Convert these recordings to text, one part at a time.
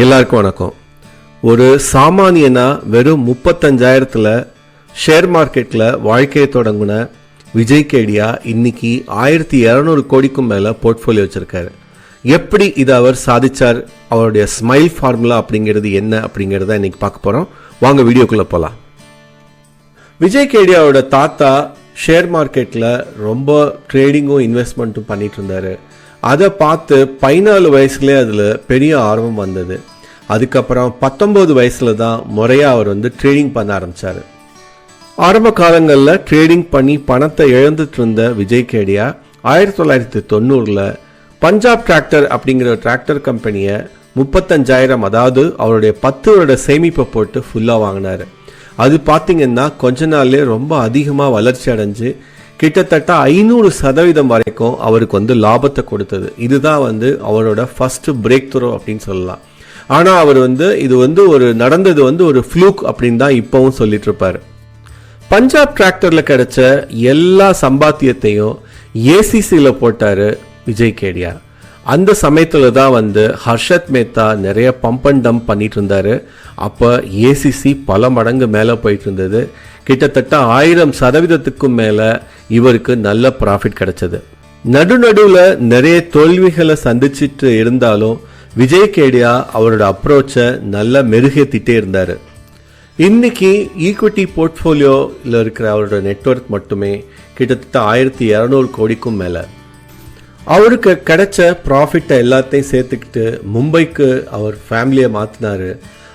எல்லாருக்கும் வணக்கம். ஒரு சாமானியனா வெறும் முப்பத்தஞ்சாயிரத்தில் ஷேர் மார்க்கெட்டில் வாழ்க்கையை தொடங்கின விஜய் கேடியா இன்னைக்கு ஆயிரத்தி இரநூறு கோடிக்கும் மேலே போர்ட்ஃபோலியோ வச்சிருக்காரு. எப்படி இதை அவர் சாதிச்சார்? அவருடைய ஸ்மைல் ஃபார்முலா அப்படிங்கிறது என்ன அப்படிங்கிறத இன்னைக்கு பார்க்க போகிறோம் வாங்க வீடியோக்குள்ளே போகலாம் விஜய் கேடியாவோட தாத்தா ஷேர் மார்க்கெட்டில் ரொம்ப ட்ரேடிங்கும் இன்வெஸ்ட்மெண்ட்டும் பண்ணிட்டு இருந்தாரு. அதை பார்த்து பதினாலு வயசுலேயே அதில் பெரிய ஆர்வம் வந்தது. அதுக்கப்புறம் பத்தொம்போது வயசில் தான் முறையாக அவர் வந்து ட்ரேடிங் பண்ண ஆரம்பித்தார் ஆரம்ப காலங்களில் ட்ரேடிங் பண்ணி பணத்தை இழந்துட்டு இருந்த விஜய் கேடியா ஆயிரத்தி தொள்ளாயிரத்தி தொண்ணூறில் பஞ்சாப் டிராக்டர் அப்படிங்கிற டிராக்டர் கம்பெனியை முப்பத்தஞ்சாயிரம் அதாவது அவருடைய பத்து வருட சேமிப்பை போட்டு ஃபுல்லாக வாங்கினாரு. அது பார்த்திங்கன்னா கொஞ்ச நாள்லேயே ரொம்ப அதிகமாக வளர்ச்சி அடைஞ்சு கிட்டத்தட்ட ஐநூறு சதவீதம் வரைக்கும் அவருக்கு வந்து லாபத்தை கொடுத்தது. இதுதான் வந்து அவரோட ஃபர்ஸ்ட் பிரேக் த்ரோ அப்படின்னு சொல்லலாம். ஆனால் அவர் வந்து இது வந்து ஒரு நடந்தது வந்து ஒரு ஃப்ளூக் அப்படின்னு தான் இப்போவும் சொல்லிட்டு இருப்பார். பஞ்சாப் டிராக்டரில் கிடைச்ச எல்லா சம்பாத்தியத்தையும் ஏசிசியில் போட்டார் விஜய் கேடியார். அந்த சமயத்தில் தான் வந்து ஹர்ஷத் மேத்தா நிறைய பம்ப் அண்ட் டம்ப் பண்ணிட்டு இருந்தாரு. அப்போ ஏசிசி பல மடங்கு மேலே போயிட்டு இருந்தது. கிட்டத்தட்ட ஆயிரம் சதவீதத்துக்கும் மேலே இவருக்கு நல்ல ப்ராஃபிட் கிடைச்சது. நடுநடுவில் நிறைய தோல்விகளை சந்திச்சிட்டு இருந்தாலும் விஜய் கேடியா அவரோட அப்ரோச்சை நல்லா மெருகேத்திட்டே இருந்தார். இன்னைக்கு ஈக்விட்டி போர்ட்ஃபோலியோவில் இருக்கிற அவரோட நெட்வொர்க் மட்டுமே கிட்டத்தட்ட ஆயிரத்தி இரநூறு கோடிக்கும் மேலே. அவருக்கு கிடைச்ச ப்ராஃபிட்டை எல்லாத்தையும் சேர்த்துக்கிட்டு மும்பைக்கு அவர் ஃபேமிலியை மாற்றினார்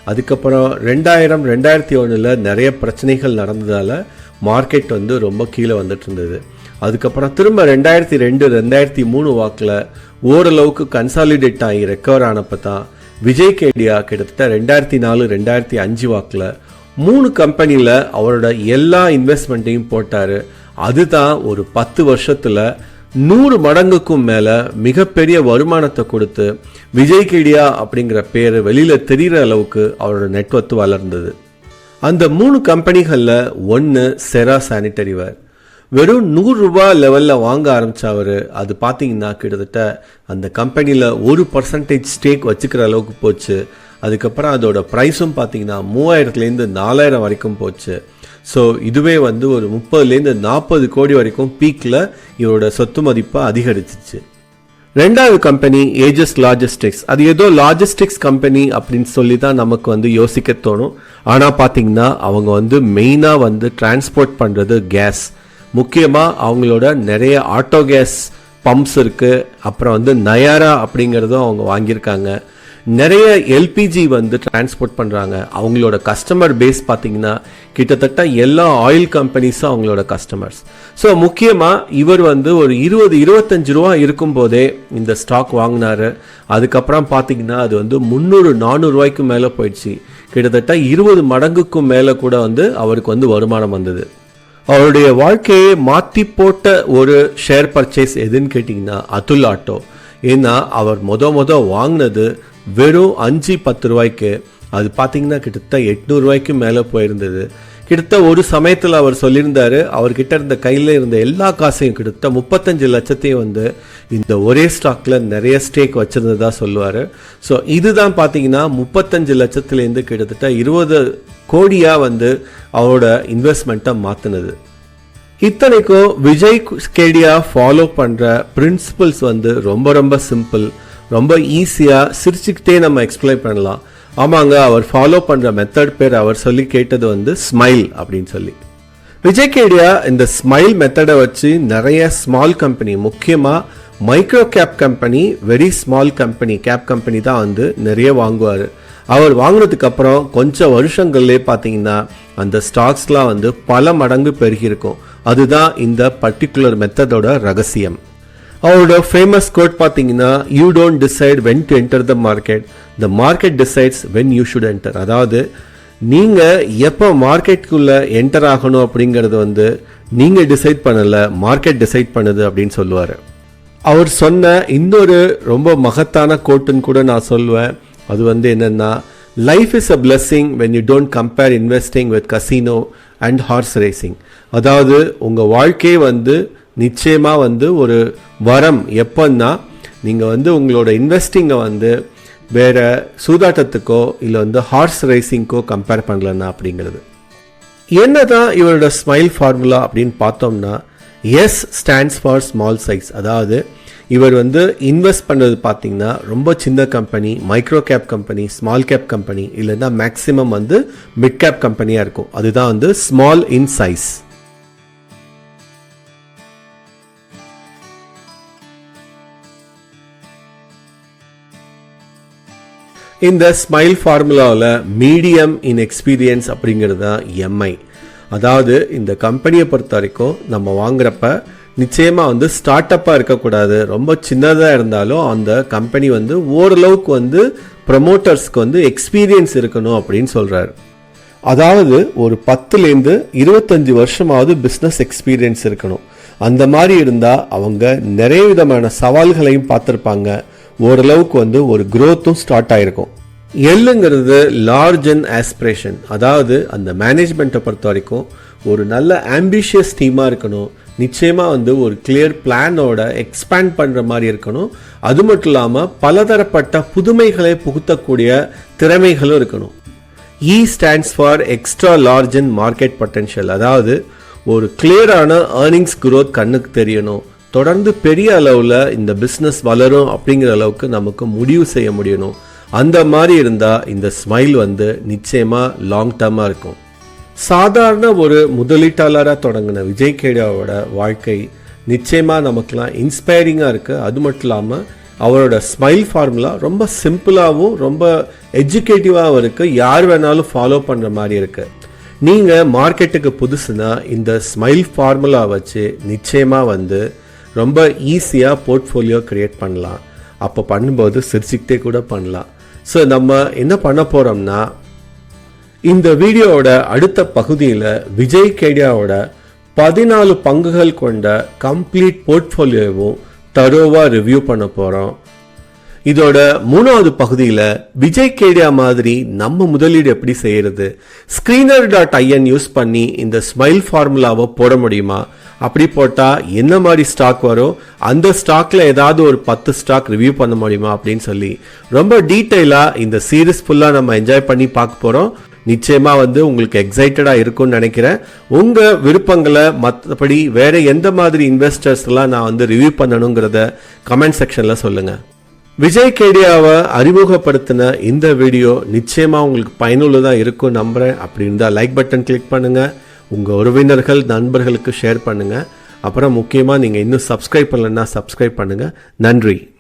அதுக்கப்புறம் ரெண்டாயிரம் ரெண்டாயிரத்தி ஒன்றில் நிறைய பிரச்சனைகள் நடந்ததால் மார்க்கெட் வந்து ரொம்ப கீழே வந்துட்டு இருந்தது அதுக்கப்புறம் திரும்ப ரெண்டாயிரத்தி ரெண்டு ரெண்டாயிரத்தி மூணு வாக்கில் ஓரளவுக்கு கன்சாலிடேட் ஆகி ரெக்கவர் ஆனப்போ தான் விஜய் கேடியா கிட்டத்தட்ட ரெண்டாயிரத்தி நாலு ரெண்டாயிரத்தி அஞ்சு வாக்கில் மூணு கம்பெனியில் அவரோட எல்லா இன்வெஸ்ட்மெண்ட்டையும் போட்டார். அதுதான் ஒரு பத்து வருஷத்தில் நூறு மடங்குக்கும் மேலே மிகப்பெரிய வருமானத்தை கொடுத்து விஜய் கிடியா அப்படிங்கிற பேர் வெளியில் தெரிகிற அளவுக்கு அவரோட நெட்வொர்க் வளர்ந்தது. அந்த மூணு கம்பெனிகளில் ஒன்று செரா சானிட்டரி வேர் வெறும் நூறுரூபா லெவலில் வாங்க ஆரம்பித்தவர் அது பார்த்தீங்கன்னா கிட்டத்தட்ட அந்த கம்பெனியில் ஒரு பர்சன்டேஜ் ஸ்டேக் வச்சுக்கிற அளவுக்கு போச்சு. அதுக்கப்புறம் அதோட ப்ரைஸும் பார்த்தீங்கன்னா மூவாயிரத்துலேருந்து நாலாயிரம் வரைக்கும் போச்சு. ஸோ இதுவே வந்து ஒரு முப்பதுலேருந்து நாற்பது கோடி வரைக்கும் பீக்கில் இவரோட சொத்து மதிப்பை அதிகரிச்சிச்சு. ரெண்டாவது கம்பெனி ஏஜஸ் லாஜிஸ்டிக்ஸ் அது ஏதோ லாஜிஸ்டிக்ஸ் கம்பெனி அப்படின்னு சொல்லி தான் நமக்கு வந்து யோசிக்க தோணும். ஆனால் பார்த்தீங்கன்னா அவங்க வந்து மெயினாக வந்து டிரான்ஸ்போர்ட் பண்ணுறது கேஸ் முக்கியமாக அவங்களோட நிறைய ஆட்டோ கேஸ் பம்ப்ஸ் இருக்குது அப்புறம் வந்து நயாரா அப்படிங்கிறதும் அவங்க வாங்கியிருக்காங்க. நிறைய எல்பிஜி வந்து டிரான்ஸ்போர்ட் பண்ணுறாங்க அவங்களோட கஸ்டமர் பேஸ் பார்த்தீங்கன்னா கிட்டத்தட்ட எல்லா ஆயில் கம்பெனிஸும் அவங்களோட கஸ்டமர்ஸ் ஸோ முக்கியமாக இவர் வந்து ஒரு இருபது இருபத்தஞ்சு ரூபா இருக்கும்போதே இந்த ஸ்டாக் வாங்கினாரு. அதுக்கப்புறம் பார்த்தீங்கன்னா அது வந்து முந்நூறு நானூறுரூவாய்க்கு மேலே போயிடுச்சு. கிட்டத்தட்ட இருபது மடங்குக்கும் மேலே கூட வந்து அவருக்கு வந்து வருமானம் வந்தது. அவருடைய வாழ்க்கையை மாற்றி போட்ட ஒரு ஷேர் பர்ச்சேஸ் எதுன்னு கேட்டிங்கன்னா அதுல் ஆட்டோ ஏன்னா அவர் மொத மொத வாங்கினது வெறும் அஞ்சு பத்து ரூபாய்க்கு அது பார்த்தீங்கன்னா கிட்டத்தட்ட எட்நூறுவாய்க்கு மேலே போயிருந்தது. கிட்டத்தட்ட ஒரு சமயத்தில் அவர் சொல்லியிருந்தாரு அவர்கிட்ட இருந்த கையில் இருந்த எல்லா காசையும் கிட்டத்தட்ட முப்பத்தஞ்சு லட்சத்தையும் வந்து இந்த ஒரே ஸ்டாக்ல நிறைய ஸ்டேக் வச்சிருந்ததா சொல்லுவார். ஸோ இதுதான் பார்த்தீங்கன்னா முப்பத்தஞ்சு லட்சத்துலேருந்து கிட்டத்தட்ட இருபது கோடியாக வந்து அவரோட இன்வெஸ்ட்மெண்ட்டை மாற்றினது இத்தனைக்கும் விஜய் கேடியா ஃபாலோ பண்ணுற பிரின்சிபல்ஸ் வந்து ரொம்ப ரொம்ப சிம்பிள் ரொம்ப ஈஸியாக சிரிச்சுக்கிட்டே நம்ம எக்ஸ்பிளைன் பண்ணலாம். ஆமாங்க அவர் ஃபாலோ பண்ணுற மெத்தட் பேர் அவர் சொல்லி கேட்டது வந்து ஸ்மைல் அப்படின்னு சொல்லி. விஜய் கேடியா இந்த ஸ்மைல் மெத்தடை வச்சு நிறைய ஸ்மால் கம்பெனி முக்கியமாக micro cap company very small company cap company தான் வந்து நிறைய வாங்குவார். அவர் வாங்கினதுக்கு அப்புறம் கொஞ்சம் வருஷங்கள்லேயே பார்த்தீங்கன்னா அந்த ஸ்டாக்ஸ்லாம் வந்து பல மடங்கு பெருகியிருக்கும். அதுதான் இந்த பர்டிகுலர் மெத்தடோட ரகசியம். அவரோட ஃபேமஸ் கோட் பார்த்தீங்கன்னா you don't decide when to enter the market the market decides when you should enter அதாவது நீங்கள் எப்போ மார்க்கெட்டுக்குள்ளே என்டர் ஆகணும் அப்படிங்கிறது வந்து நீங்கள் டிசைட் பண்ணலை மார்க்கெட் டிசைட் பண்ணுது அப்படின்னு சொல்லுவார். அவர் சொன்ன இன்னொரு ரொம்ப மகத்தான கோட்டுன்னு கூட நான் சொல்லுவேன். அது வந்து என்னென்னா life is a blessing when you don't compare investing with casino and horse racing அதாவது உங்கள் வாழ்க்கையே வந்து நிச்சயமாக வந்து ஒரு வரம் எப்போன்னா நீங்கள் வந்து உங்களோட இன்வெஸ்டிங்கை வந்து வேறு சூதாட்டத்துக்கோ இல்லை வந்து ஹார்ஸ் ரேசிங்க்கோ கம்பேர் பண்ணலன்னா அப்படிங்கிறது. என்ன தான் இவரோட ஸ்மைல் ஃபார்முலா அப்படின்னு பார்த்தோம்னா S stands for small size அதாவது இவர் வந்து இன்வெஸ்ட் பண்ணுறது பார்த்தீங்கன்னா ரொம்ப சின்ன company micro cap company small cap company இல்லைன்னா மேக்ஸிமம் வந்து மிட் கேப் கம்பெனியாக இருக்கும். அதுதான் வந்து ஸ்மால் இன் சைஸ் இந்த ஸ்மைல் ஃபார்முலாவில் மீடியம் இன் எக்ஸ்பீரியன்ஸ் அப்படிங்கிறது தான் எம்ஐ அதாவது இந்த கம்பெனியை பொறுத்த வரைக்கும் நம்ம வாங்குறப்ப நிச்சயமாக வந்து ஸ்டார்ட் அப்பாக இருக்கக்கூடாது. ரொம்ப சின்னதாக இருந்தாலும் அந்த கம்பெனி வந்து ஓரளவுக்கு வந்து ப்ரமோட்டர்ஸ்க்கு வந்து எக்ஸ்பீரியன்ஸ் இருக்கணும் அப்படின்னு சொல்கிறாரு அதாவது ஒரு பத்துலேருந்து இருபத்தஞ்சு வருஷமாவது பிஸ்னஸ் எக்ஸ்பீரியன்ஸ் இருக்கணும். அந்த மாதிரி இருந்தால் அவங்க நிறைய விதமான சவால்களையும் பார்த்துருப்பாங்க. ஓரளவுக்கு வந்து ஒரு க்ரோத்தும் ஸ்டார்ட் ஆயிருக்கும். எல்லுங்கிறது லார்ஜ் அண்ட் ஆஸ்பிரேஷன் அதாவது அந்த மேனேஜ்மெண்ட்டை பொறுத்த வரைக்கும் ஒரு நல்ல ஆம்பிஷியஸ் டீமாக இருக்கணும். நிச்சயமாக வந்து ஒரு கிளியர் பிளானோட எக்ஸ்பேண்ட் பண்ணுற மாதிரி இருக்கணும். அது மட்டும் இல்லாமல் பலதரப்பட்ட புதுமைகளை புகுத்தக்கூடிய திறமைகளும் இருக்கணும். E stands for extra large and market potential அதாவது ஒரு கிளியரான ஏர்னிங்ஸ் க்ரோத் கண்ணுக்கு தெரியணும். தொடர்ந்து பெரிய அளவில் இந்த பிஸ்னஸ் வளரும் அப்படிங்கிற அளவுக்கு நமக்கு முடிவு செய்ய முடியணும். அந்த மாதிரி இருந்தால் இந்த ஸ்மைல் வந்து நிச்சயமாக லாங் டர்மாக இருக்கும். சாதாரண ஒரு முதலீட்டாளராக தொடங்கின விஜய் கேடியாவோட வாழ்க்கை நிச்சயமாக நமக்குலாம் இன்ஸ்பைரிங்காக இருக்குது அது மட்டும் இல்லாமல் அவரோட ஸ்மைல் ஃபார்முலா ரொம்ப சிம்பிளாகவும் ரொம்ப எஜுகேட்டிவாகவும் இருக்குது யார் வேணாலும் ஃபாலோ பண்ணுற மாதிரி இருக்குது நீங்கள் மார்க்கெட்டுக்கு புதுசுனா இந்த ஸ்மைல் ஃபார்முலா வச்சு நிச்சயமாக வந்து ரொம்ப ஈஸியாக போர்ட்ஃபோலியோ க்ரியேட் பண்ணலாம். அப்போ பண்ணும்போது சிரிச்சுக்கிட்டே கூட பண்ணலாம். ஸோ நம்ம என்ன பண்ண போகிறோம்னா இந்த வீடியோவோட அடுத்த பகுதியில் விஜய் கேடியாவோட பதினாலு பங்குகள் கொண்ட கம்ப்ளீட் போர்ட்ஃபோலியோவும் தரோவாக ரிவ்யூ பண்ண போகிறோம் இதோட மூணாவது பகுதியில் விஜய் கேடியா மாதிரி நம்ம முதலீடு எப்படி செய்யறது? ஸ்க்ரீனர் டாட் ஐஎன் யூஸ் பண்ணி இந்த ஸ்மைல் ஃபார்முலாவை போட முடியுமா? அப்படி போட்டால் என்ன மாதிரி ஸ்டாக் வரும்? அந்த ஸ்டாக்ல ஏதாவது ஒரு பத்து ஸ்டாக் ரிவ்யூ பண்ண முடியுமா அப்படின்னு சொல்லி ரொம்ப டீட்டெயிலாக இந்த சீரீஸ் ஃபுல்லாக நம்ம என்ஜாய் பண்ணி பார்க்க போகிறோம் நிச்சயமா வந்து உங்களுக்கு எக்ஸைட்டடா இருக்கும்னு நினைக்கிறேன். உங்க விருப்பங்களை மற்றபடி வேற எந்த மாதிரி இன்வெஸ்டர்ஸ் எல்லாம் நான் வந்து ரிவ்யூ பண்ணணுங்கிறத கமெண்ட் செக்ஷன்ல சொல்லுங்க. விஜய் கேடியாவை அறிமுகப்படுத்தின இந்த வீடியோ நிச்சயமா உங்களுக்கு பயனுள்ளதா இருக்கும் நம்புறேன். அப்படி இருந்தால் லைக் பட்டன் கிளிக் பண்ணுங்க. உங்கள் உறவினர்கள் நண்பர்களுக்கு ஷேர் பண்ணுங்கள் அப்புறம் முக்கியமாக நீங்கள் இன்னும் சப்ஸ்கிரைப் பண்ணலன்னா சப்ஸ்கிரைப் பண்ணுங்கள் நன்றி.